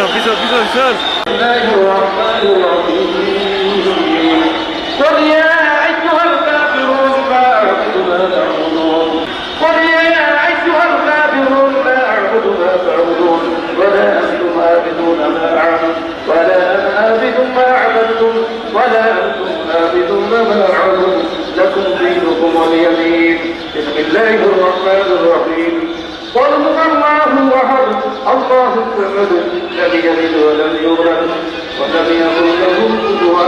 بيزر بيزر بيزر بيزر بسم الله الرحمن الرحيم قل يا أيها الكافرون ما أعبد ما تعبدون قل يا أيها الكافرون ما أعبد ما تعبدون ولا أنتم عابدون ما أعبد ولا أنا عابد ما عبدتم ولا أنتم عابدون ما أعبد لكم دينكم واليمين بسم الله الرحمن الرحيم. احد الله الصمد لم يلد ولم يولد ولم يكن له كفوا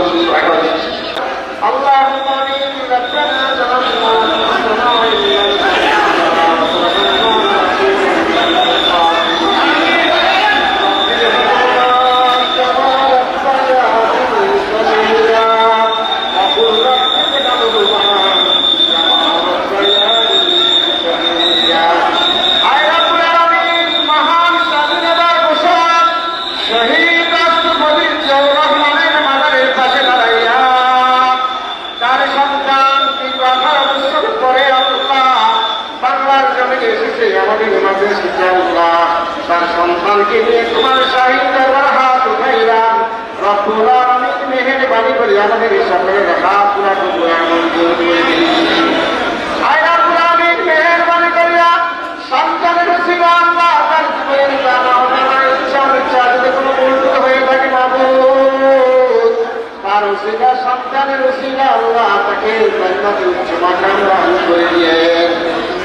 তার সন্তানকে নিয়ে তোমার শাহীদ দরবার হাত উঠাইলাম। রব্বুল আলামিন মেহেরবানি করে আমাদের সকলের হাত পুরা কবুল মঞ্জুর করে রসিলা সন্তানের রসিলা আল্লাহ তাকে উচ্চ মাকাম করে দিয়ে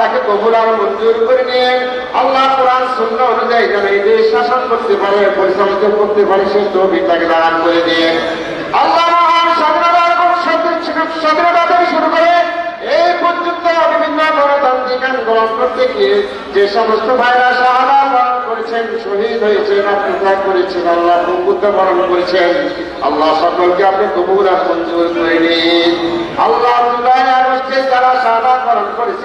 তাকে কবুল মঞ্জুর করে নিয়ে আল্লাহ কোরআন শূন্য অনুযায়ী যেন এই দেশ শাসন করতে পারে, পরিচালিত করতে পারে সে তৌফিক তাকে দান করে দিয়ে আল্লাহ এই পর্যন্ত বিভিন্ন যে সমস্ত ভাইরা করেছেন, শহীদ হয়েছেন করেছেন, আল্লাহ বরণ করেছেন, আল্লাহ সকলকে আপনি কবুল আর মঞ্জুর করে নিন। আল্লাহ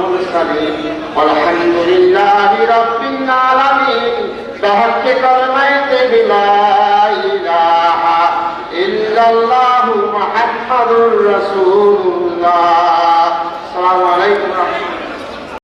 المرسلين والحمد لله رب العالمين بحق كلمة لا إله إلا الله محمد رسول الله السلام عليكم ورحمة الله